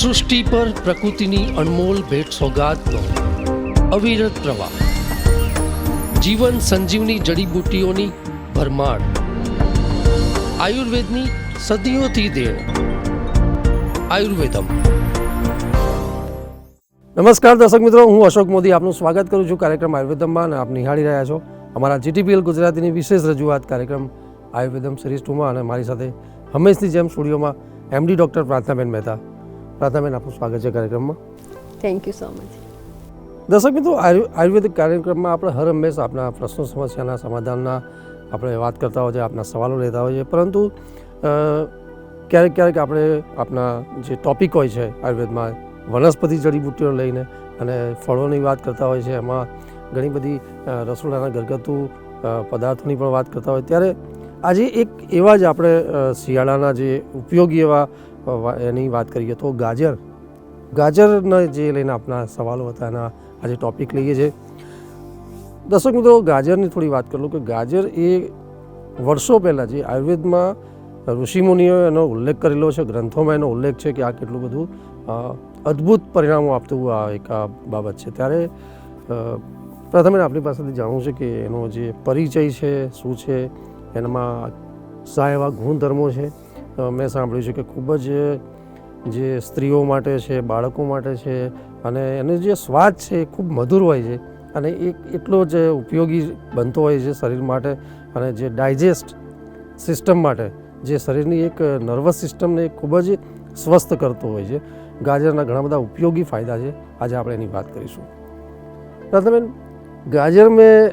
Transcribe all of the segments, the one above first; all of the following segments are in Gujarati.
સૃષ્ટિ પર પ્રકૃતિની અનમોલ ભેટ સોગાદનો અવિરત પ્રવાહ. જીવન સંજીવની જડીબુટ્ટીઓની ભરમાર. આયુર્વેદની સદીઓથી દેણ. આયુર્વેદમ. નમસ્કાર દર્શક મિત્રો, હું અશોક મોદી આપનું સ્વાગત કરું છું કાર્યક્રમ આયુર્વેદમમાં અને આપ નિહાળી રહ્યા છો અમારા જીટીપીએલ ગુજરાતીની વિશેષ રજૂઆત કાર્યક્રમ આયુર્વેદમ સિરીઝ ટુમાં અને મારી સાથે હંમેશની જેમ સ્ટુડિયોમાં એમડી ડૉક્ટર પ્રાર્થનાબેન મહેતા. પ્રાર્થનાબેન આપનું સ્વાગત છે કાર્યક્રમમાં. થેન્ક યુ સો મચ દર્શક મિત્રો આયુ આયુર્વેદિક કાર્યક્રમમાં આપણે હર હંમેશ આપણા પ્રશ્નો સમસ્યાના સમાધાનના આપણે વાત કરતા હોઈએ આપના સવાલો લેતા હોઈએ પરંતુ ક્યારેક ક્યારેક આપણે આપણા જે ટોપિક હોય છે આયુર્વેદમાં વનસ્પતિ જડીબુટ્ટીઓ લઈને અને ફળોની વાત કરતા હોય છે એમાં ઘણી બધી રસોડાના ઘરગથ્થુ પદાર્થોની પણ વાત કરતા હોય ત્યારે આજે એક એવા જ આપણે શિયાળાના જે ઉપયોગી એવા એની વાત કરીએ તો ગાજર. ગાજરના જે લઈને આપણા સવાલો હતા, એના આજે ટોપિક લઈએ છીએ. દર્શક મિત્રો, ગાજરની થોડી વાત કરું કે ગાજર એ વર્ષો પહેલાં જે આયુર્વેદમાં ઋષિમુનિઓએ એનો ઉલ્લેખ કરેલો છે, ગ્રંથોમાં એનો ઉલ્લેખ છે કે આ કેટલું બધું અદ્ભુત પરિણામો આપતું આ એક આ બાબત છે. ત્યારે પ્રથમે આપણી પાસેથી જાણવું છે કે એનો જે પરિચય છે, શું છે, એનામાં શા એવા ગુણધર્મો છે. મેં સાંભળ્યું છે કે ખૂબ જ, જે સ્ત્રીઓ માટે છે, બાળકો માટે છે, અને એનો જે સ્વાદ છે એ ખૂબ મધુર હોય છે અને એ એટલો જ ઉપયોગી બનતો હોય છે શરીર માટે અને જે ડાયજેસ્ટ સિસ્ટમ માટે, જે શરીરની એક નર્વસ સિસ્ટમને ખૂબ જ સ્વસ્થ કરતો હોય છે. ગાજરના ઘણા બધા ઉપયોગી ફાયદા છે. આજે આપણે એની વાત કરીશું. પ્રથમ ગાજર મેં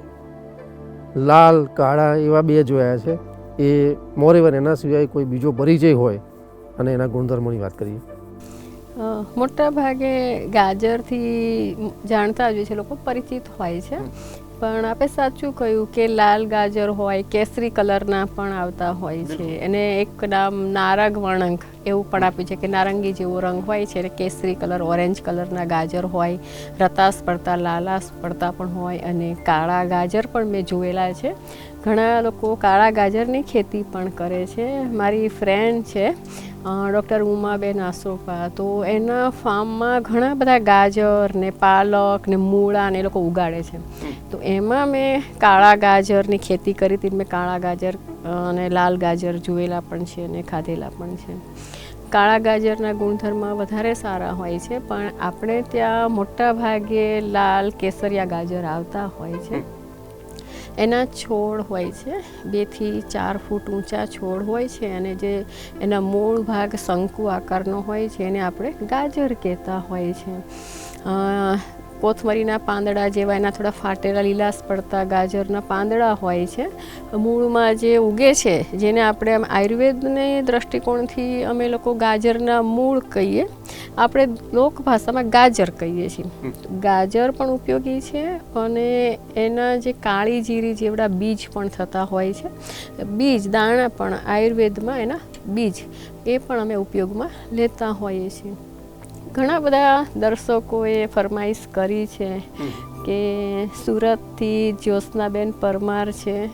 લાલ, કાળા એવા બે જોયા છે. એ મોરેવર એના સિવાય કોઈ બીજો પરિચય હોય અને એના ગુણધર્મોની વાત કરીએ. મોટા ભાગે ગાજરથી જાણતા જ હોય છે લોકો પરિચિત હોય છે. પણ આપણે સાચું કહ્યું કે લાલ ગાજર હોય કેસરી કલરના પણ આવતા હોય છે. અને એક નામ નારંગ વળંગ એવું પણ આપ્યું છે કે નારંગી જેવો રંગ હોય છે અને કેસરી કલર ઓરેન્જ કલરના ગાજર હોય રતાસ પડતા લાલાસ પડતા પણ હોય અને કાળા ગાજર પણ મેં જોયેલા છે. ઘણા લોકો કાળા ગાજરની ખેતી પણ કરે છે. મારી ફ્રેન્ડ છે ડૉક્ટર ઉમાબેન આસોપા તો એના ફાર્મમાં ઘણા બધા ગાજર ને પાલક ને મૂળા ને એ લોકો ઉગાડે છે. તો એમાં મેં કાળા ગાજરની ખેતી કરી હતી. મેં કાળા ગાજર અને લાલ ગાજર જોયેલા પણ છે અને ખાધેલા પણ છે. કાળા ગાજરના ગુણધર્મ વધારે સારા હોય છે, પણ આપણે ત્યાં મોટા ભાગે લાલ કેસરિયા ગાજર આવતા હોય છે. એના છોડ હોય છે બેથી ચાર ફૂટ ઊંચા છોડ હોય છે અને જે એના મૂળ ભાગ શંકુ આકારનો હોય છે, એને આપણે ગાજર કહેતા હોય છે. કોથમરીના પાંદડા જેવા એના થોડા ફાટેલા લીલાશ પડતા ગાજરના પાંદડા હોય છે. મૂળમાં જે ઉગે છે જેને આપણે આમ આયુર્વેદને દ્રષ્ટિકોણથી અમે લોકો ગાજરના મૂળ કહીએ. આપણે લોકભાષામાં ગાજર કહીએ છીએ. ગાજર પણ ઉપયોગી છે અને એના જે કાળી જીરી જેવડા બીજ પણ થતા હોય છે. બીજ દાણા પણ આયુર્વેદમાં એના બીજ એ પણ અમે ઉપયોગમાં લેતા હોઈએ છીએ. ઘણા બધા દર્શકોએ ફરમાઈશ કરી છે કે સુરતથી જ્યોત્સનાબેન પરમાર છે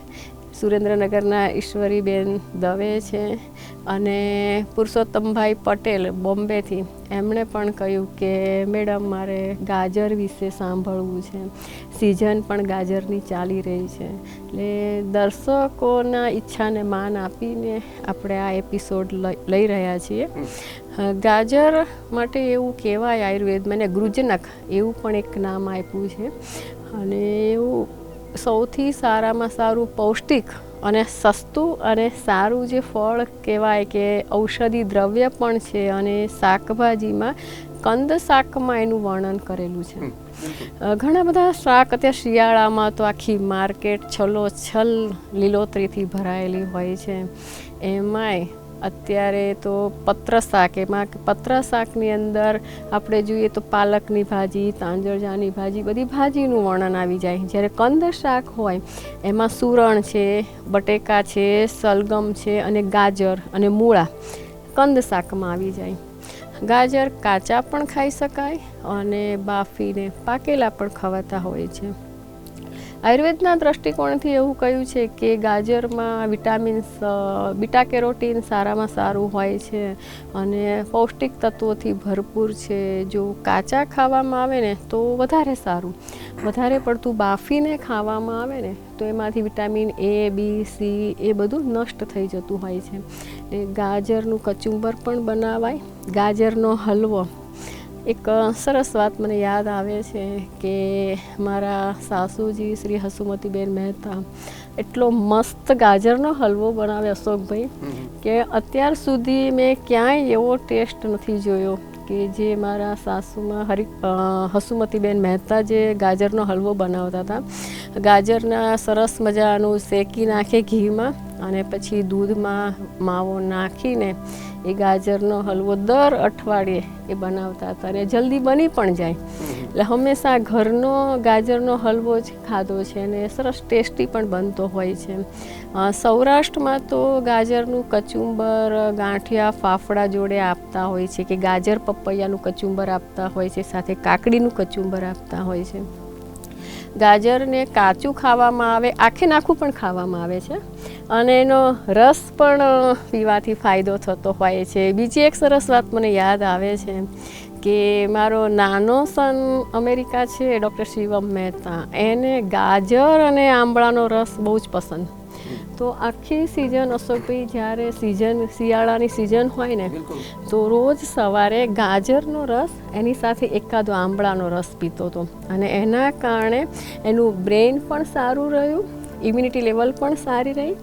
સુરેન્દ્રનગરના ઈશ્વરીબેન દવે છે અને પુરુષોત્તમભાઈ પટેલ બોમ્બેથી. એમણે પણ કહ્યું કે મેડમ મારે ગાજર વિશે સાંભળવું છે. સિઝન પણ ગાજરની ચાલી રહી છે. એટલે દર્શકોના ઈચ્છાને માન આપીને આપણે આ એપિસોડ લઈ રહ્યા છીએ. ગાજર માટે એવું કહેવાય આયુર્વેદમાં એને ગૃજનક એવું પણ એક નામ આપ્યું છે. અને એવું સૌથી સારામાં સારું પૌષ્ટિક અને સસ્તું અને સારું જે ફળ કહેવાય કે ઔષધિ દ્રવ્ય પણ છે અને શાકભાજીમાં કંદ શાકમાં એનું વર્ણન કરેલું છે. ઘણા બધા શાક અત્યારે શિયાળામાં તો આખી માર્કેટ છલો છલ લીલોતરીથી ભરાયેલી હોય છે. એમાંય અત્યારે તો પત્ર શાક, એમાં પત્ર શાકની અંદર આપણે જોઈએ તો પાલકની ભાજી, તાંજરજાની ભાજી, બધી ભાજીનું વર્ણન આવી જાય. જ્યારે કંદ શાક હોય, એમાં સુરણ છે, બટેકા છે, સલગમ છે અને ગાજર અને મૂળા કંદ શાકમાં આવી જાય. ગાજર કાચા પણ ખાઈ શકાય અને બાફીને પાકેલા પણ ખવાતા હોય છે. આયુર્વેદના દ્રષ્ટિકોણથી એવું કહ્યું છે કે ગાજરમાં વિટામિન્સ બીટા કેરોટીન સારામાં સારું હોય છે અને પૌષ્ટિક તત્વોથી ભરપૂર છે. જો કાચા ખાવામાં આવે ને તો વધારે સારું. વધારે પડતું બાફીને ખાવામાં આવે ને તો એમાંથી વિટામિન એ, બી, સી એ બધું નષ્ટ થઈ જતું હોય છે. એટલે ગાજરનું કચુંબર પણ બનાવાય. ગાજરનો હલવો એક સરસ વાત મને યાદ આવે છે કે મારા સાસુજી શ્રી હસુમતીબેન મહેતા એટલો મસ્ત ગાજરનો હલવો બનાવે અશોકભાઈ કે અત્યાર સુધી મેં ક્યાંય એવો ટેસ્ટ નથી જોયો કે જે મારા સાસુમાં હરિ હસુમતીબેન મહેતા જે ગાજરનો હલવો બનાવતા હતા. ગાજરના સરસ મજાનું શેકી નાખે ઘીમાં અને પછી દૂધમાં માવો નાખીને એ ગાજરનો હલવો દર અઠવાડિયે એ બનાવતા હતા અને જલ્દી બની પણ જાય. એટલે હંમેશા ઘરનો ગાજરનો હલવો જ ખાધો છે અને સરસ ટેસ્ટી પણ બનતો હોય છે. સૌરાષ્ટ્રમાં તો ગાજરનું કચુંબર ગાંઠિયા ફાફડા જોડે આપતા હોય છે કે ગાજર પપૈયાનું કચુંબર આપતા હોય છે સાથે કાકડીનું કચુંબર આપતા હોય છે. ગાજરને કાચું ખાવામાં આવે, આખે નાખું પણ ખાવામાં આવે છે. અને એનો રસ પણ પીવાથી ફાયદો થતો હોય છે. બીજી એક સરસ વાત મને યાદ આવે છે કે મારો નાનો સન અમેરિકા છે, ડૉક્ટર શિવમ મહેતા. એને ગાજર અને આંબળાનો રસ બહુ જ પસંદ. તો આખી સિઝન અશોકભાઈ જ્યારે સિઝન શિયાળાની સિઝન હોય ને તો રોજ સવારે ગાજરનો રસ એની સાથે એકાદો આંબળાનો રસ પીતો હતો. અને એના કારણે એનું બ્રેઇન પણ સારું રહ્યું ઇમ્યુનિટી લેવલ પણ સારી રહી.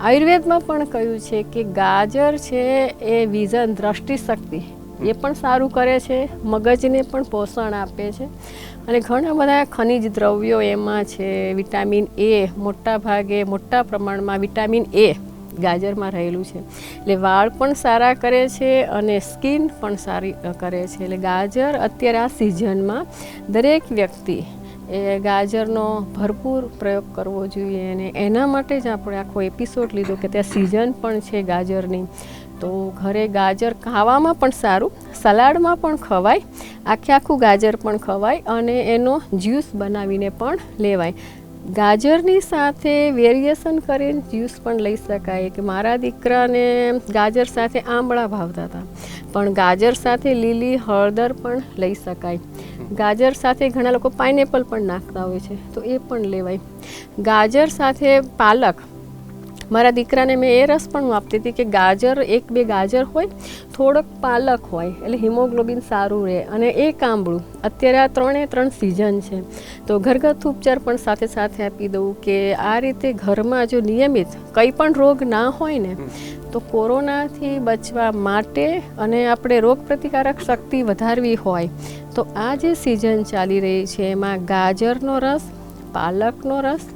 આયુર્વેદમાં પણ કહ્યું છે કે ગાજર છે એ વિઝન દ્રષ્ટિ શક્તિ એ પણ સારું કરે છે, મગજને પણ પોષણ આપે છે. અને ઘણા બધા ખનિજ દ્રવ્યો એમાં છે, વિટામિન એ મોટા ભાગે, મોટા પ્રમાણમાં વિટામિન એ ગાજરમાં રહેલું છે. એટલે વાળ પણ સારા કરે છે અને સ્કિન પણ સારી કરે છે. એટલે ગાજર અત્યારે આ સિઝનમાં દરેક વ્યક્તિ એ ગાજરનો ભરપૂર પ્રયોગ કરવો જોઈએ અને એના માટે જ આપણે આખો એપિસોડ લીધો કે ત્યાં સિઝન પણ છે ગાજરની. તો ઘરે ગાજર ખાવામાં પણ સારું, સલાડમાં પણ ખવાય, આખે આખું ગાજર પણ ખવાય અને એનો જ્યુસ બનાવીને પણ લેવાય. ગાજરની સાથે વેરિએશન કરીને જ્યુસ પણ લઈ શકાય કે મારા દીકરાને ગાજર સાથે આંબળા ભાવતા હતા, પણ ગાજર સાથે લીલી હળદર પણ લઈ શકાય. ગાજર સાથે ઘણા લોકો પાઇનેપલ પણ નાખતા હોય છે, તો એ પણ લેવાય. ગાજર સાથે પાલક મારા દીકરાને મેં એ રસ પણ હું આપતી હતી કે ગાજર એક બે ગાજર હોય થોડોક પાલક હોય એટલે હિમોગ્લોબિન સારું રહે અને એક આંબળું અત્યારે આ ત્રણે ત્રણ સિઝન છે. તો ઘરગથ્થુ ઉપચાર પણ સાથે સાથે આપી દઉં કે આ રીતે ઘરમાં જો નિયમિત કંઈ પણ રોગ ના હોય ને તો કોરોનાથી બચવા માટે અને આપણે રોગ પ્રતિકારક શક્તિ વધારવી હોય તો આ જે સિઝન ચાલી રહી છે એમાં ગાજરનો રસ પાલકનો રસ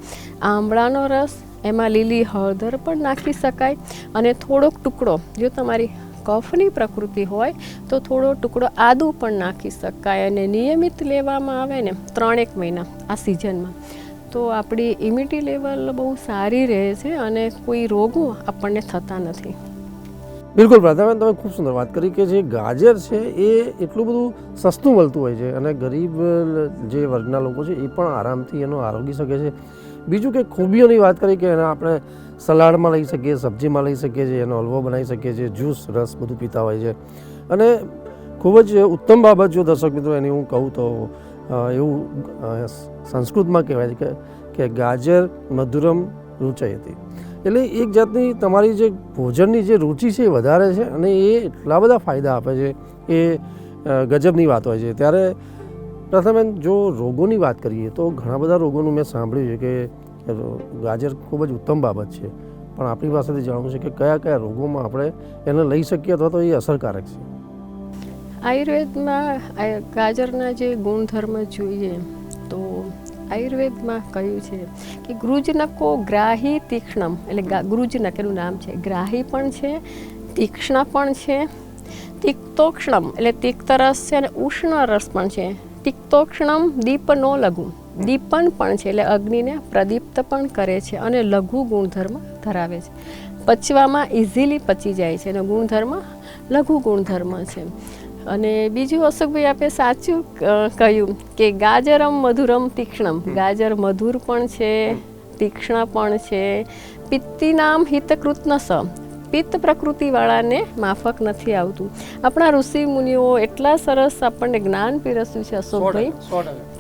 આંબળાનો રસ એમાં લીલી હળદર પણ નાખી શકાય અને થોડોક ટુકડો, જો તમારી કફની પ્રકૃતિ હોય, તો થોડો ટુકડો આદુ પણ નાખી શકાય અને નિયમિત લેવામાં આવે ને ત્રણેક મહિના આ સિઝનમાં. તો આપણી ઇમ્યુનિટી લેવલ બહુ સારી રહે છે અને કોઈ રોગો આપણને થતા નથી. બિલકુલ પ્રાધાબેન તમે ખૂબ સુંદર વાત કરી કે જે ગાજર છે એ એટલું બધું સસ્તું મળતું હોય છે અને ગરીબ જે વર્ગના લોકો છે એ પણ આરામથી એનો આરોગી શકે છે. બીજું કે ખૂબીઓની વાત કરી કે એને આપણે સલાડમાં લઈ શકીએ, સબ્જીમાં લઈ શકીએ છીએ, એનો હલવો બનાવી શકીએ છીએ, જ્યુસ, રસ બધું પીતા હોય છે. અને ખૂબ જ ઉત્તમ બાબત જો દર્શક મિત્રો એની હું કહું તો એવું સંસ્કૃતમાં કહેવાય છે કે ગાજર મધુરમ રૂચયતી. એટલે એક જાતની તમારી જે ભોજનની જે રુચિ છે એ વધારે છે અને એ એટલા બધા ફાયદા આપે છે એ ગજબની વાત હોય છે. ત્યારે પ્રથમ જો રોગોની વાત કરીએ તો ઘણા બધા રોગોનું મેં સાંભળ્યું છે કે ગાજર ખૂબ જ ઉત્તમ બાબત છે. પણ આપણી પાસેથી જાણવું છે કે કયા કયા રોગોમાં આપણે એને લઈ શકીએ અથવા તો એ અસરકારક છે. આયુર્વેદમાં ગાજરના જે ગુણધર્મ જોઈએ તો આયુર્વેદમાં કહ્યું છે કે ગૃજનકો ગ્રાહી તીક્ષ્ણમ, એટલે ગૃજનક એનું નામ છે. ગ્રાહી પણ છે, તીક્ષ્ણ પણ છે, તિક્તોક્ષણમ, એટલે તિક્ત રસ છે અને ઉષ્ણ રસ પણ છે. તિક્તોક્ષણમ દીપ નો લઘુ. દીપન પણ છે એટલે અગ્નિને પ્રદીપ્ત પણ કરે છે અને લઘુ ગુણધર્મ ધરાવે છે. પચવામાં ઇઝીલી પચી જાય છે એનો ગુણધર્મ લઘુ ગુણધર્મ છે. અને બીજું અશોકભાઈ આપે સાચું કહ્યું કે ગાજરમ મધુરમ તીક્ષ્ણમ. ગાજર મધુર પણ છે તીક્ષ્ણ પણ છે. પિત્તિનામ હિતકૃત સ પિત્ત પ્રકૃતિવાળાને માફક નથી આવતું. આપણા ઋષિ મુનિઓ એટલા સરસ આપણને જ્ઞાન પીરસ્યું છે અશોકભાઈ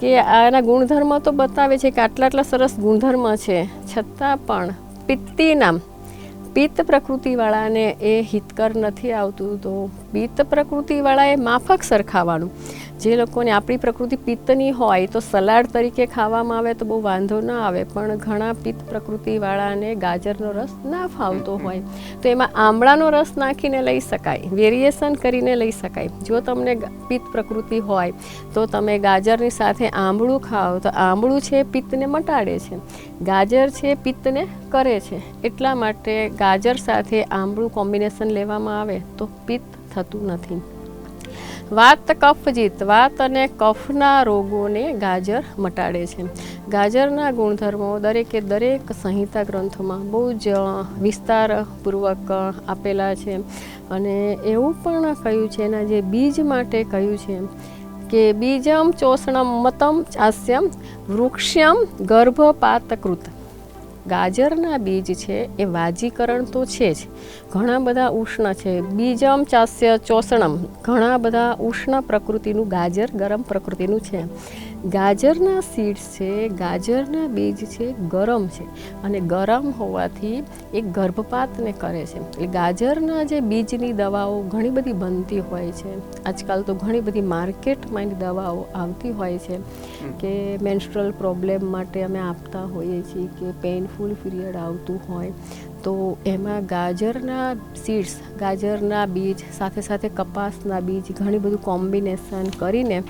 કે આના ગુણધર્મ તો બતાવે છે કે આટલા આટલા સરસ ગુણધર્મ છે. છતાં પણ પિત્તિનામ પિત્ત પ્રકૃતિવાળાને એ હિતકર નથી આવતું. તો પિત્ત પ્રકૃતિવાળાએ માફક સરખાવાનું જે લોકોને આપણી પ્રકૃતિ પિત્તની હોય તો સલાડ તરીકે ખાવામાં આવે તો બહુ વાંધો ના આવે પણ ઘણા પિત્ત પ્રકૃતિવાળાને ગાજરનો રસ ના ફાવતો હોય તો એમાં આમળાનો રસ નાખીને લઈ શકાય વેરિએશન કરીને લઈ શકાય. જો તમને પિત્ત પ્રકૃતિ હોય તો તમે ગાજરની સાથે આંબળું ખાઓ તો આંબળું છે પિત્તને મટાડે છે ગાજર છે પિત્તને કરે છે. એટલા માટે ગાજર સાથે આંબળું કોમ્બિનેશન લેવામાં આવે તો પિત્ત થતું નથી. વાત કફજીત વાત અને કફના રોગોને ગાજર મટાડે છે. ગાજરના ગુણધર્મો દરેકે દરેક સંહિતા ગ્રંથોમાં બહુ જ વિસ્તારપૂર્વક આપેલા છે. અને એવું પણ કહ્યું છે, એના જે બીજ માટે કહ્યું છે કે બીજમ ચોષણમ મતમ ચાસ્યમ વૃક્ષમ ગર્ભપાતકૃત. ગાજરના બીજ છે, એ વાજીકરણ તો છે જ. ઘણા બધા ઉષ્ણ છે. બીજમ ચાસ્ય ચોસણમ. ઘણા બધા ઉષ્ણ પ્રકૃતિનું ગાજર ગરમ પ્રકૃતિનું છે. ગાજરના સીડ્સ છે ગાજરના બીજ છે ગરમ છે. અને ગરમ હોવાથી એ ગર્ભપાતને કરે છે. એટલે ગાજરના જે બીજની દવાઓ ઘણી બધી બનતી હોય છે. આજકાલ તો ઘણી બધી માર્કેટમાં એની દવાઓ આવતી હોય છે કે મેન્સ્ટ્રલ પ્રોબ્લેમ માટે અમે આપતા હોઈએ છીએ કે પેઇનફુલ પીરિયડ આવતું હોય. તો એમાં ગાજરના સીડ્સ ગાજરના બીજ સાથે સાથે કપાસના બીજ ઘણી બધું કોમ્બિનેશન કરીને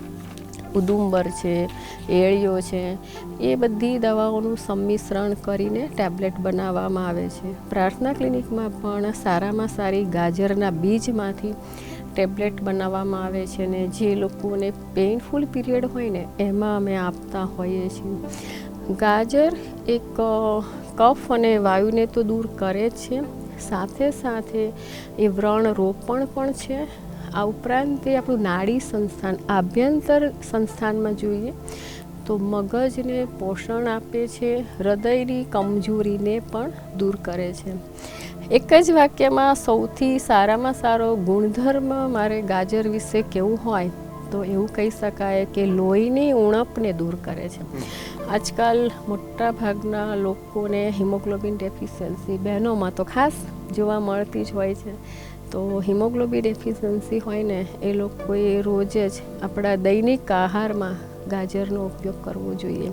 ઉદુંબર છે, એળિયો છે, એ બધી દવાઓનું સંમિશ્રણ કરીને ટેબ્લેટ બનાવવામાં આવે છે. પ્રાર્થના ક્લિનિકમાં પણ સારામાં સારી ગાજરના બીજમાંથી ટેબ્લેટ બનાવવામાં આવે છે ને જે લોકોને પેઇનફુલ પીરિયડ હોય ને, એમાં અમે આપતા હોઈએ છીએ. ગાજર એક કફ અને વાયુને તો દૂર કરે જ છે. સાથે સાથે એ વ્રણ રોપણ પણ છે. આ ઉપરાંત એ આપણું નાડી સંસ્થાન, આભ્યંતર સંસ્થાનમાં જોઈએ તો મગજને પોષણ આપે છે, હૃદયની કમજોરીને પણ દૂર કરે છે. એક જ વાક્યમાં સૌથી સારામાં સારો ગુણધર્મ મારે ગાજર વિશે કેવું હોય તો એવું કહી શકાય કે લોહીની ઉણપને દૂર કરે છે. આજકાલ મોટા ભાગના લોકોને હિમોગ્લોબિન ડેફિશિયન્સી બહેનોમાં તો ખાસ જોવા મળતી જ હોય છે. તો હિમોગ્લોબિન ડેફિશિયન્સી હોય ને, એ લોકોએ રોજ જ આપણા દૈનિક આહારમાં ગાજરનો ઉપયોગ કરવો જોઈએ.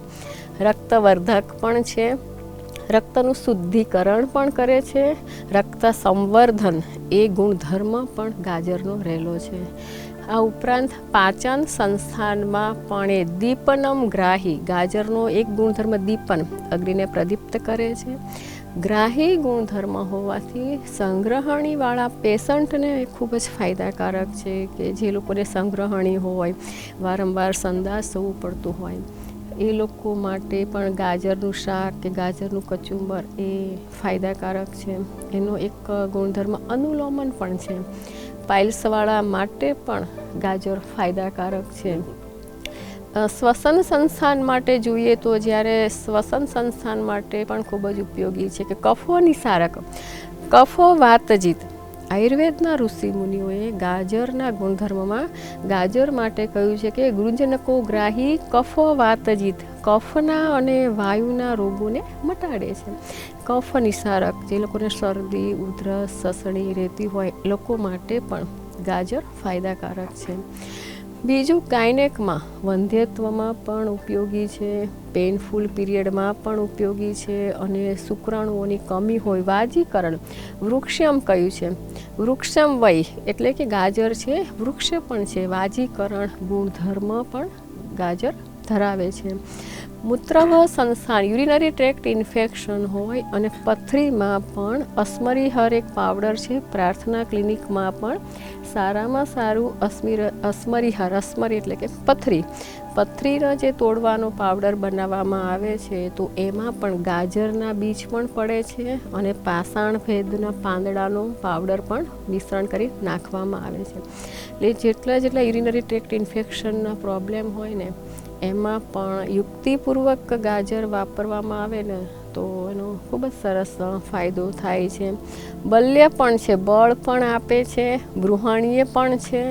રક્તવર્ધક પણ છે, રક્તનું શુદ્ધિકરણ પણ કરે છે રક્ત સંવર્ધન એ ગુણધર્મ પણ ગાજરનો રહેલો છે. આ ઉપરાંત પાચન સંસ્થાનમાં પણ એ દીપનમ ગ્રાહી ગાજરનો એક ગુણધર્મ દીપન અગ્નિને પ્રદીપ્ત કરે છે. ગ્રાહી ગુણધર્મ હોવાથી સંગ્રહણીવાળા પેશન્ટને ખૂબ જ ફાયદાકારક છે કે જે લોકોને સંગ્રહણી હોય, વારંવાર સંદાસ થવું પડતું હોય. એ લોકો માટે પણ ગાજરનું શાક કે ગાજરનું કચુંબર એ ફાયદાકારક છે. એનો એક ગુણધર્મ અનુલોમન પણ છે. પાઇલ્સવાળા માટે પણ ગાજર ફાયદાકારક છે. શ્વસન સંસ્થાન માટે જોઈએ તો જ્યારે શ્વસન સંસ્થાન માટે પણ ખૂબ જ ઉપયોગી છે કે કફો નિસારક કફો વાતજીત આયુર્વેદના ઋષિ મુનિઓએ ગાજરના ગુણધર્મમાં ગાજર માટે કહ્યું છે કે ગૃંજનકો ગ્રાહી કફો વાતજીત કફના અને વાયુના રોગોને મટાડે છે. કફ નિસારક જે લોકોને શરદી, ઉધરસ, સસણી રહેતી હોય લોકો માટે પણ ગાજર ફાયદાકારક છે. બીજું કાઇનેકમાં વંધ્યત્વમાં પણ ઉપયોગી છે પેઇનફુલ પીરિયડમાં પણ ઉપયોગી છે અને શુક્રાણુઓની કમી હોય વાજીકરણ. વૃક્ષમ કયું છે? વૃક્ષમ વય એટલે કે ગાજર છે, વૃક્ષ પણ છે. વાજીકરણ ગુણધર્મ પણ ગાજર ધરાવે છે. મૂત્રવાહ સંસ્થાન યુરિનરી ટ્રેક્ટ ઇન્ફેક્શન હોય અને પથરીમાં પણ અસ્મરી હર એક પાવડર છે. પ્રાર્થના ક્લિનિકમાં પણ સારામાં સારું અસ્મિર અસ્મરીહાર અસ્મરી એટલે કે પથરી. પથરીનો જે તોડવાનો પાવડર બનાવવામાં આવે છે, તો એમાં પણ ગાજરના બીજ પણ પડે છે અને પાષાણ ભેદના પાંદડાનો પાવડર પણ મિશ્રણ કરી નાખવામાં આવે છે. એટલે જેટલા જેટલા યુરિનરી ટ્રેક્ટ ઇન્ફેક્શનના પ્રોબ્લેમ હોય ને એમાં પણ યુક્તિપૂર્વક ગાજર વાપરવામાં આવે ને, તો એનો ખૂબ જ સરસ ફાયદો થાય છે. બલ્ય પણ છે, બળ પણ આપે છે ગૃહાણીએ પણ છે,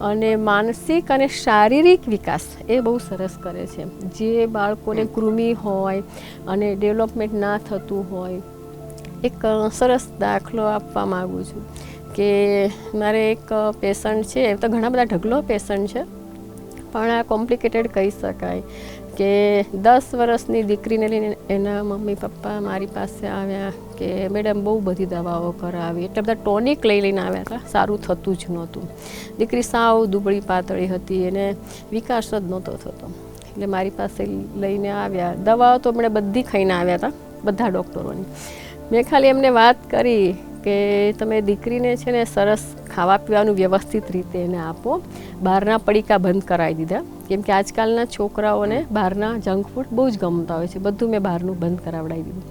અને માનસિક અને શારીરિક વિકાસ એ બહુ સરસ કરે છે. જે બાળકોને કૃમિ હોય અને ડેવલપમેન્ટ ના થતું હોય, એક સરસ દાખલો આપવા માગું છું કે મારે એક પેશન્ટ છે એમ તો ઘણા બધા ઢગલો પેશન્ટ છે પણ આ કોમ્પ્લિકેટેડ કહી શકાય કે દસ વર્ષની દીકરીને લઈને એના મમ્મી પપ્પા મારી પાસે આવ્યા કે મેડમ બહુ બધી દવાઓ કરાવી. એટલે બધા ટોનિક લઈ લઈને આવ્યા હતા. સારું થતું જ નહોતું. દીકરી સાવ દુબળી પાતળી હતી. એને વિકાસ જ નહોતો થતો. એટલે મારી પાસે લઈને આવ્યા. દવાઓ તો એમણે બધી ખાઈને આવ્યા હતા. બધા ડૉક્ટરોની. મેં ખાલી એમને વાત કરી કે તમે દીકરીને છે ને સરસ ખાવા પીવાનું વ્યવસ્થિત રીતે એને આપો. બહારના પડીકા બંધ કરાવી દીધા. કેમ કે આજકાલના છોકરાઓને બહારના જંક ફૂડ બહુ જ ગમતા હોય છે. બધું મેં બહારનું બંધ કરાવડાવી દીધું.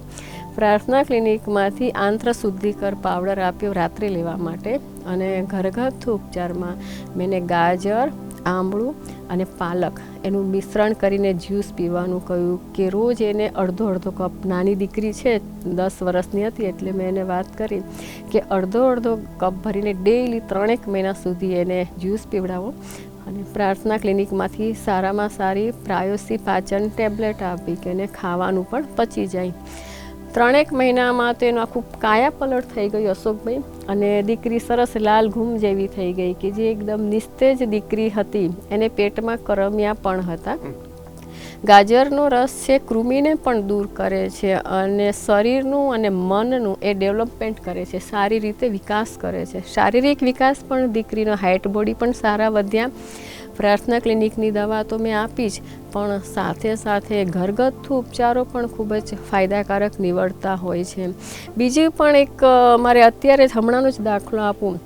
પ્રાર્થના ક્લિનિકમાંથી આંત્ર શુદ્ધિકર પાવડર આપ્યો રાત્રે લેવા માટે. અને ઘરગથ્થુ ઉપચારમાં મેં ગાજર આંબળું અને પાલક એનું મિશ્રણ કરીને જ્યુસ પીવાનું કહ્યું કે રોજ એને અડધો અડધો કપ. નાની દીકરી છે, દસ વર્ષની હતી એટલે મેં એને વાત કરી કે અડધો અડધો કપ ભરીને ડેઈલી ત્રણેક મહિના સુધી એને જ્યુસ પીવડાવો અને પ્રાર્થના ક્લિનિકમાંથી સારામાં સારી પ્રાયોસી પાચન ટેબ્લેટ આપી કે એને ખાવાનું પણ પચી જાય. ત્રણેક મહિનામાં તો એનું આખું કાયા પલટ થઈ ગયું અશોકભાઈ. અને દીકરી સરસ લાલ ઘૂમ જેવી થઈ ગઈ કે જે એકદમ નિસ્તેજ દીકરી હતી. એને પેટમાં કરમિયા પણ હતા. ગાજરનો રસ છે કૃમિને પણ દૂર કરે છે અને શરીરનું અને મનનું એ ડેવલપમેન્ટ કરે છે સારી રીતે વિકાસ કરે છે. શારીરિક વિકાસ પણ દીકરીનો હાઇટ બોડી પણ સારા વધ્યા. પ્રાર્થના ક્લિનિકની દવા તો મેં આપી જ, પણ સાથે સાથે ઘરગથ્થુ ઉપચારો પણ ખૂબ જ ફાયદાકારક નીવડતા હોય છે. બીજી પણ એક મારે અત્યારે જ હમણાંનો જ દાખલો આપું.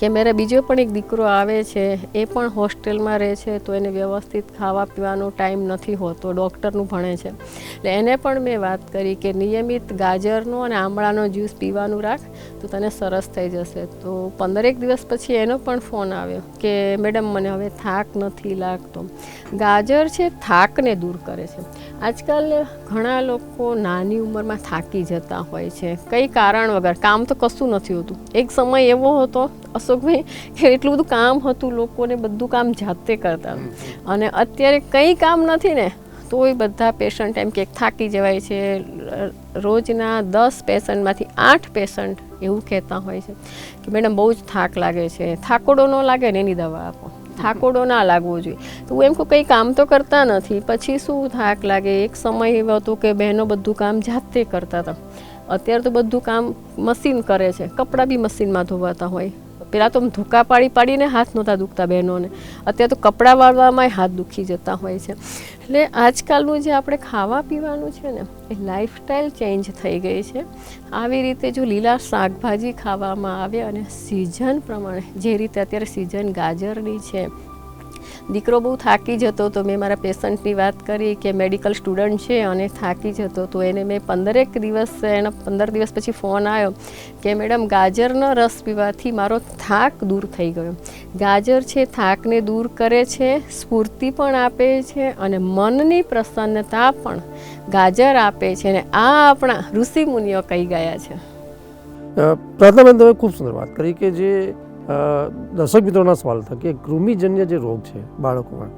કે મારે બીજો પણ એક દીકરો આવે છે, એ પણ હોસ્ટેલમાં રહે છે, તો એને વ્યવસ્થિત ખાવા પીવાનો ટાઈમ નથી હોતો, ડૉક્ટરનું ભણે છે. એટલે એને પણ મેં વાત કરી કે નિયમિત ગાજરનો અને આંબળાનો જ્યુસ પીવાનું રાખ, તો તને સરસ થઈ જશે. તો પંદરેક દિવસ પછી એનો પણ ફોન આવ્યો કે, મેડમ, મને હવે થાક નથી લાગતો. ગાજર છે, થાકને દૂર કરે છે. આજકાલ ઘણા લોકો નાની ઉંમરમાં થાકી જતા હોય છે. કંઈ કારણ વગર. કામ તો કશું નથી હોતું. એક સમય એવો હતો અશોકભાઈ કે એટલું બધું કામ હતું લોકોને બધું કામ જાતે કરતા. અને અત્યારે કંઈ કામ નથી ને તોય બધા પેશન્ટ એમ કે થાકી જવાય છે. રોજના દસ પેશન્ટમાંથી આઠ પેશન્ટ એવું કહેતા હોય છે કે મેડમ બહુ જ થાક લાગે છે. થાકોડો ન લાગે ને એની દવા આપો. થાકોડો ના લાગવો જોઈએ. તો હું એમ કહું, કંઈ કામ તો કરતા નથી. પછી શું થાક લાગે? એક સમય એવો હતો કે બહેનો બધું કામ જાતે કરતા હતા. અત્યારે તો બધું કામ મશીન કરે છે. કપડાં બી મશીનમાં ધોવાતા હોય. પહેલાં તો ધોકા પાડી પાડીને હાથ નહોતા દુખતા બહેનોને. અત્યારે તો કપડાં વાળવામાં હાથ દુખી જતા હોય છે. એટલે આજકાલનું જે આપણે ખાવા પીવાનું છે ને, એ લાઈફસ્ટાઈલ ચેન્જ થઈ ગઈ છે. આવી રીતે જો લીલા શાકભાજી ખાવામાં આવે અને સિઝન પ્રમાણે, જે રીતે અત્યારે સિઝન ગાજરની છે. દીકરો બહુ થાકી જતો તો મેં મારા પેશન્ટની વાત કરી કે મેડિકલ સ્ટુડન્ટ છે અને થાકી જતો તો એને મેં પંદરેક દિવસ, એના પંદર દિવસ પછી ફોન આવ્યો કે, મેડમ, ગાજરનો રસ પીવાથી મારો થાક દૂર થઈ ગયો. ગાજર છે, થાકને દૂર કરે છે, સ્ફૂર્તિ પણ આપે છે અને મનની પ્રસન્નતા પણ ગાજર આપે છે અને આ આપણા ઋષિ મુનિઓ કહી ગયા છે. પ્રાર્થનાબેન, તમે ખૂબ સુંદર વાત કરી કે જે દર્શક મિત્રોના સવાલ હતા કે કૃમિજન્ય જે રોગ છે બાળકોમાં,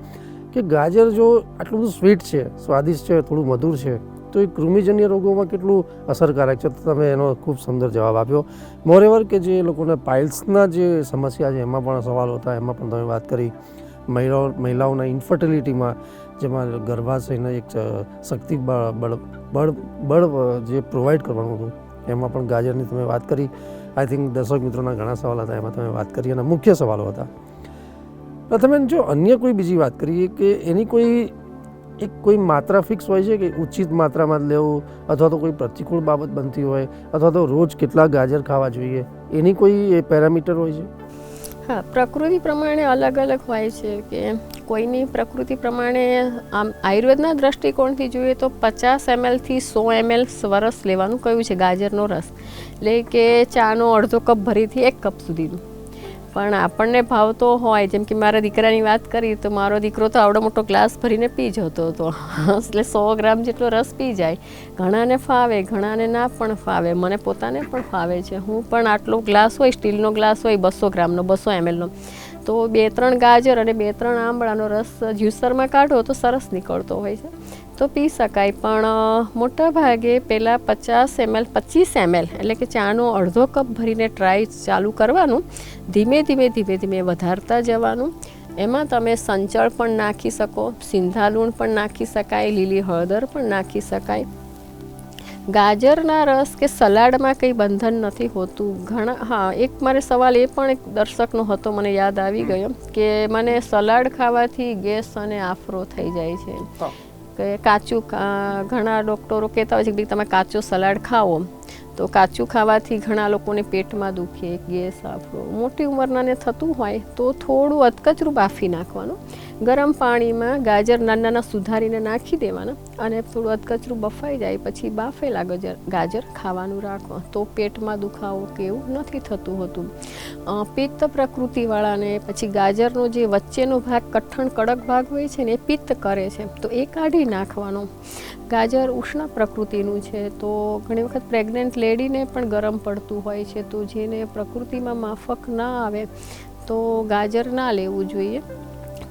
કે ગાજર જો આટલું બધું સ્વીટ છે, સ્વાદિષ્ટ છે, થોડું મધુર છે તો એ કૃમિજન્ય રોગોમાં કેટલું અસરકારક છે? તો તમે એનો ખૂબ સુંદર જવાબ આપ્યો. મોરેવર કે જે લોકોને પાઇલ્સના જે સમસ્યા છે, એમાં પણ સવાલ હતા. એમાં પણ તમે વાત કરી. મહિલાઓ, મહિલાઓના ઇન્ફર્ટિલિટીમાં, જેમાં ગર્ભાશયને એક શક્તિ બળ બળ બળ જે પ્રોવાઈડ કરવાનું હતું, એમાં પણ ગાજરની તમે વાત કરી. આઈ થિંક દર્શક મિત્રોના ઘણા સવાલ હતા, એમાં તમે વાત કરી. અને મુખ્ય સવાલો હતા. પ્રથમે જો અન્ય કોઈ બીજી વાત કરીએ કે એની કોઈ એક કોઈ માત્રા ફિક્સ હોય છે કે ઉચિત માત્રામાં જ લેવું? અથવા તો કોઈ પ્રતિકૂળ બાબત બનતી હોય? અથવા તો રોજ કેટલા ગાજર ખાવા જોઈએ? એની કોઈ પેરામીટર હોય છે? હા, પ્રકૃતિ પ્રમાણે અલગ અલગ હોય છે કે કોઈની પ્રકૃતિ પ્રમાણે આમ આયુર્વેદના દ્રષ્ટિકોણથી જોઈએ તો પચાસ એમએલથી સો એમએલ વરસ લેવાનું કહ્યું છે ગાજરનો રસ. એટલે કે ચાનો અડધો કપ ભરીથી એક કપ સુધીનું. પણ આપણને ભાવતો હોય. જેમ કે મારા દીકરાની વાત કરી તો મારો દીકરો તો આવડો મોટો ગ્લાસ ભરીને પી જતો હતો. એટલે સો ગ્રામ જેટલો રસ પી જાય. ઘણાને ફાવે, ઘણાને ના પણ ફાવે. મને પોતાને પણ ફાવે છે. હું પણ આટલો ગ્લાસ હોય, સ્ટીલનો ગ્લાસ હોય, બસો ગ્રામનો, બસો એમએલનો, તો બે ત્રણ ગાજર અને બે ત્રણ આંબળાનો રસ જ્યુસરમાં કાઢો તો સરસ નીકળતો હોય છે. તો પી શકાય પણ મોટા ભાગે પહેલાં પચાસ એમએલ પચીસ એમએલ એટલે કે ચાનો અડધો કપ ભરીને ટ્રાય ચાલુ કરવાનું ધીમે ધીમે ધીમે ધીમે વધારતા જવાનું. એમાં તમે સંચળ પણ નાખી શકો સિંધા લૂણ પણ નાખી શકાય લીલી હળદર પણ નાખી શકાય. ગાજરના રસ કે સલાડમાં કંઈ બંધન નથી હોતું. ઘણા હા એક મારે સવાલ એ પણ એક દર્શકનો હતો મને યાદ આવી ગયો કે મને સલાડ ખાવાથી ગેસ અને આફરો થઈ જાય છે. કે કાચું ઘણા ડૉક્ટરો કહેતા હોય છે કે તમે કાચો સલાડ ખાઓ. તો કાચું ખાવાથી ઘણા લોકોને પેટમાં દુખે, ગેસ આપણો મોટી ઉંમરનાને થતું હોય તો થોડું અધકચરું બાફી નાખવાનું. ગરમ પાણીમાં ગાજર નાના નાના સુધારીને નાખી દેવાના અને થોડું અધકચરું બફાઈ જાય પછી બાફેલા ગજર ગાજર ખાવાનું રાખો. તો પેટમાં દુખાવો કે એવું નથી થતું હોતું. પિત્ત પ્રકૃતિવાળાને પછી ગાજરનો જે વચ્ચેનો ભાગ કઠણ કડક ભાગ હોય છે ને એ પિત્ત કરે છે, તો એ કાઢી નાખવાનો. ગાજર ઉષ્ણ પ્રકૃતિનું છે, તો ઘણી વખત પ્રેગ્નન્ટ લેડીને પણ ગરમ પડતું હોય છે, તો જેને પ્રકૃતિમાં માફક ના આવે, તો ગાજર ના લેવું જોઈએ.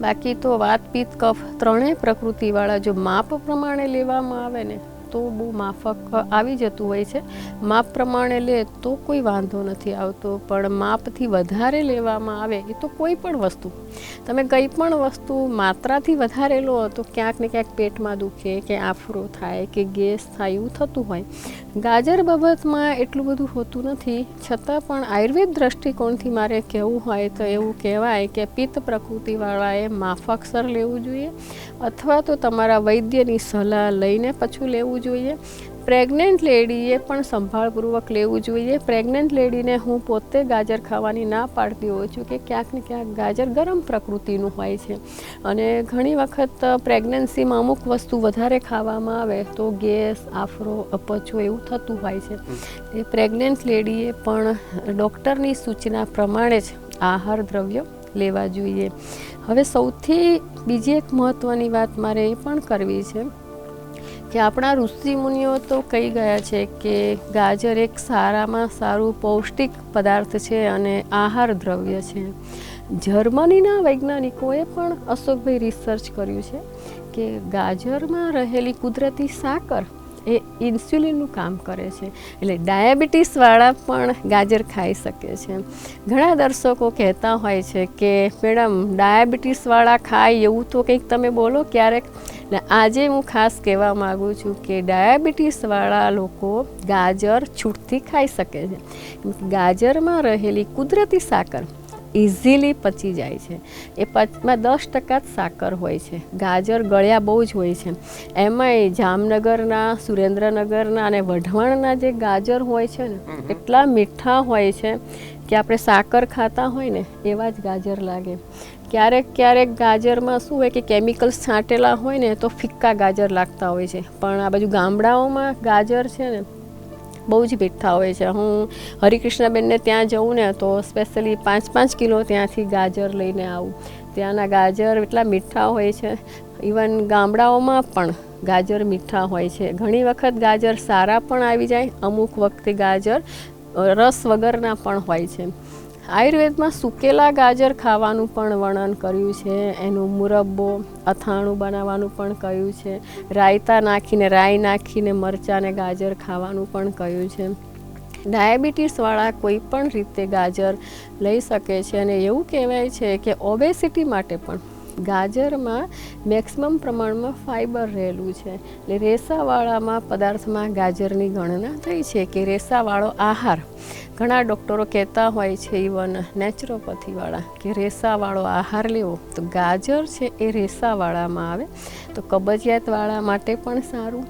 બાકી તો વાત પિત્ત કફ ત્રણેય પ્રકૃતિવાળા જો માપ પ્રમાણે લેવામાં આવે ને તો બહુ માફક આવી જતું હોય છે. માપ પ્રમાણે લે તો કોઈ વાંધો નથી આવતો, પણ માપથી વધારે લેવામાં આવે એ તો કોઈ પણ વસ્તુ. તમે કંઈ પણ વસ્તુ માત્રાથી વધારે લો તો ક્યાંક ને ક્યાંક પેટમાં દુખે કે આફરો થાય કે ગેસ થાય એવું થતું હોય. ગાજર બાબતમાં એટલું બધું હોતું નથી. છતાં પણ આયુર્વેદ દ્રષ્ટિકોણથી મારે કહેવું હોય તો એવું કહેવાય કે પિત્ત પ્રકૃતિવાળાએ માફકસર લેવું જોઈએ. અથવા તો તમારા વૈદ્યની સલાહ લઈને પાછું લેવું જોઈએ. પ્રેગ્નન્ટ લેડીએ પણ સંભાળપૂર્વક લેવું જોઈએ. પ્રેગ્નન્ટ લેડીને હું પોતે ગાજર ખાવાની ના પાડતી હોઉં છું કે ક્યાંક ને ક્યાંક ગાજર ગરમ પ્રકૃતિનું હોય છે. અને ઘણી વખત પ્રેગ્નન્સીમાં અમુક વસ્તુ વધારે ખાવામાં આવે તો ગેસ આફરો અપચો એવું થતું હોય છે. એ પ્રેગ્નન્ટ લેડીએ પણ ડૉક્ટરની સૂચના પ્રમાણે જ આહાર દ્રવ્ય લેવા જોઈએ. હવે સૌથી બીજી એક મહત્ત્વની વાત મારે એ પણ કરવી છે કે આપણા ઋષિ મુનિઓ તો કહી ગયા છે કે ગાજર એક સારામાં સારું પૌષ્ટિક પદાર્થ છે અને આહાર દ્રવ્ય છે. જર્મનીના વૈજ્ઞાનિકોએ પણ અશોકભાઈ રિસર્ચ કર્યું છે કે ગાજરમાં રહેલી કુદરતી સાકર એ ઇન્સ્યુલિનનું કામ કરે છે. એટલે ડાયાબિટીસવાળા પણ ગાજર ખાઈ શકે છે. ઘણા દર્શકો કહેતા હોય છે કે, મેડમ, ડાયાબિટીસવાળા ખાય એવું તો કંઈક તમે બોલો ક્યારેક? ને આજે હું ખાસ કહેવા માગું છું કે, ડાયાબિટીસવાળા લોકો ગાજર છૂટથી ખાઈ શકે છે. ગાજરમાં રહેલી કુદરતી સાકર ઇઝીલી પચી જાય છે. એ પચમાં દસ ટકા જ સાકર હોય છે. ગાજર ગળ્યા બહુ જ હોય છે. એમાંય જામનગરના સુરેન્દ્રનગરના અને વઢવાણના જે ગાજર હોય છે ને એટલા મીઠા હોય છે કે આપણે સાકર ખાતા હોય ને એવા જ ગાજર લાગે. ક્યારેક ક્યારેક ગાજરમાં શું હોય કે કેમિકલ્સ છાંટેલા હોય ને તો ફિક્કા ગાજર લાગતા હોય છે. પણ આ બાજુ ગામડાઓમાં ગાજર છે ને બહુ જ મીઠા હોય છે. હું હરિકૃષ્ણબેનને ત્યાં જઉં ને તો સ્પેશિયલી પાંચ પાંચ કિલો ત્યાંથી ગાજર લઈને આવું. ત્યાંના ગાજર એટલા મીઠા હોય છે. ઇવન ગામડાઓમાં પણ ગાજર મીઠા હોય છે. ઘણી વખત ગાજર સારા પણ આવી જાય, અમુક વખતે ગાજર રસ વગરના પણ હોય છે. આયુર્વેદમાં સૂકેલા ગાજર ખાવાનું પણ વર્ણન કર્યું છે. એનું મુરબ્બો, અથાણું બનાવવાનું પણ કહ્યું છે. રાયતા નાખીને, રાઈ નાખીને મરચાંને ગાજર ખાવાનું પણ કહ્યું છે. ડાયાબિટીસવાળા કોઈ પણ રીતે ગાજર લઈ શકે છે અને એવું કહેવાય છે કે ઓબેસિટી માટે પણ. ગાજરમાં મેક્સિમમ પ્રમાણમાં ફાઇબર રહેલું છે. એટલે રેસાવાળામાં પદાર્થમાં ગાજરની ગણના થઈ છે કે રેસાવાળો આહાર ઘણા ડૉક્ટરો કહેતા હોય છે ઇવન નેચરોપથીવાળા કે રેસાવાળો આહાર લેવો. તો ગાજર છે એ રેસાવાળામાં આવે. તો કબજિયાતવાળા માટે પણ સારું.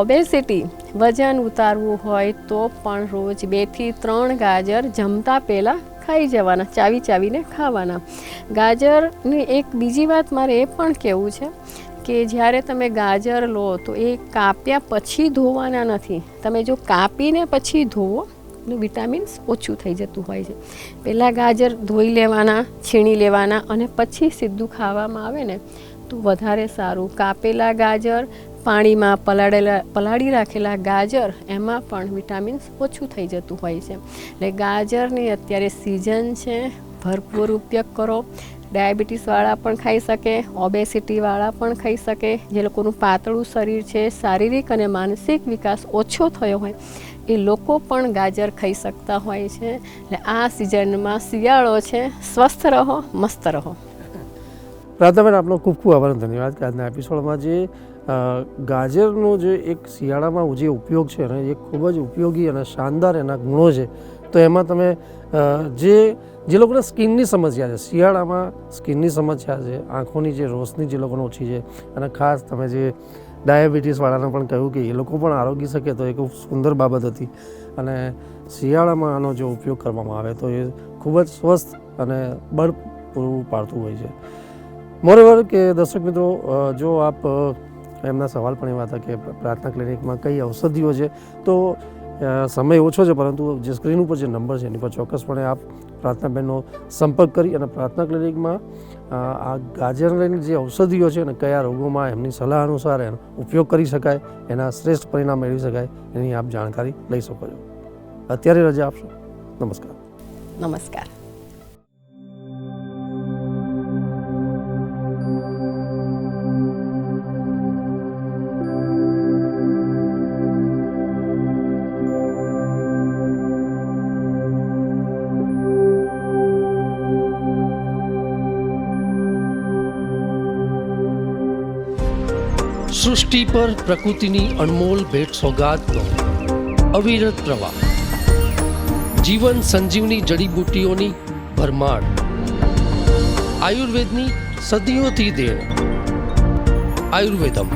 ઓબેસિટી વજન ઉતારવું હોય તો પણ રોજ બેથી ત્રણ ગાજર જમતા પહેલાં ખાઈ જવાના, ચાવી ચાવીને ખાવાના. ગાજરની એક બીજી વાત મારે એ પણ કહેવું છે કે જ્યારે તમે ગાજર લો તો એ કાપ્યા પછી ધોવાના નથી. તમે જો કાપીને પછી ધોવો તો વિટામિન્સ ઓછું થઈ જતું હોય છે. પહેલાં ગાજર ધોઈ લેવાના, છીણી લેવાના અને પછી સીધું ખાવામાં આવે ને, તો વધારે સારું. કાપેલા ગાજર, પાણીમાં પલાળેલા, પલાળી રાખેલા ગાજર, એમાં પણ વિટામિન્સ ઓછું થઈ જતું હોય છે. એટલે ગાજરની અત્યારે સિઝન છે, ભરપૂર ઉપયોગ કરો. ડાયાબિટીસવાળા પણ ખાઈ શકે ઓબેસિટીવાળા પણ ખાઈ શકે. જે લોકોનું પાતળું શરીર છે, શારીરિક અને માનસિક વિકાસ ઓછો થયો હોય એ લોકો પણ ગાજર ખાઈ શકતા હોય છે. એટલે આ સિઝનમાં શિયાળો છે. સ્વસ્થ રહો, મસ્ત રહો. રાધાબેન, આપનો ખૂબ ખૂબ આભાર ધન્યવાદ કે આજના એપિસોડમાં જે ગાજરનો જે એક શિયાળામાં જે ઉપયોગ છે, અને એ ખૂબ જ ઉપયોગી અને શાનદાર એના ગુણો છે, તો એમાં તમે જે જે લોકોને સ્કિનની સમસ્યા છે, શિયાળામાં સ્કિનની સમસ્યા છે, આંખોની જે રોશની જે લોકોને ઓછી છે, અને ખાસ તમે જે ડાયાબિટીસવાળાને પણ કહ્યું કે એ લોકો પણ આરોગી શકે તો એ ખૂબ સુંદર બાબત હતી. અને શિયાળામાં આનો જો ઉપયોગ કરવામાં આવે તો એ ખૂબ જ સ્વસ્થ અને બળ પૂરું પાડતું હોય છે. મોરેવર કે દર્શક મિત્રો જો આપ એમના સવાલ પણ એવા હતા કે પ્રાર્થના ક્લિનિકમાં કઈ ઔષધિઓ છે, તો સમય ઓછો છે પરંતુ જે સ્ક્રીન ઉપર જે નંબર છે એની પર ચોક્કસપણે આપ પ્રાર્થનાબેનનો સંપર્ક કરી અને પ્રાર્થના ક્લિનિકમાં આ ગાજરની જે ઔષધિઓ છે અને કયા રોગોમાં એમની સલાહ અનુસાર એનો ઉપયોગ કરી શકાય, એના શ્રેષ્ઠ પરિણામ મેળવી શકાય, એની આપ જાણકારી લઈ શકો છો. અત્યારે રજા આપશો. નમસ્કાર. નમસ્કાર. સૃષ્ટિ પર પ્રકૃતિની અણમોલ ભેટ સોગાદનો અવિરત પ્રવાહ. જીવન સંજીવની જડીબુટ્ટીઓની ભરમાર. આયુર્વેદની સદીઓથી દેણ. આયુર્વેદમ.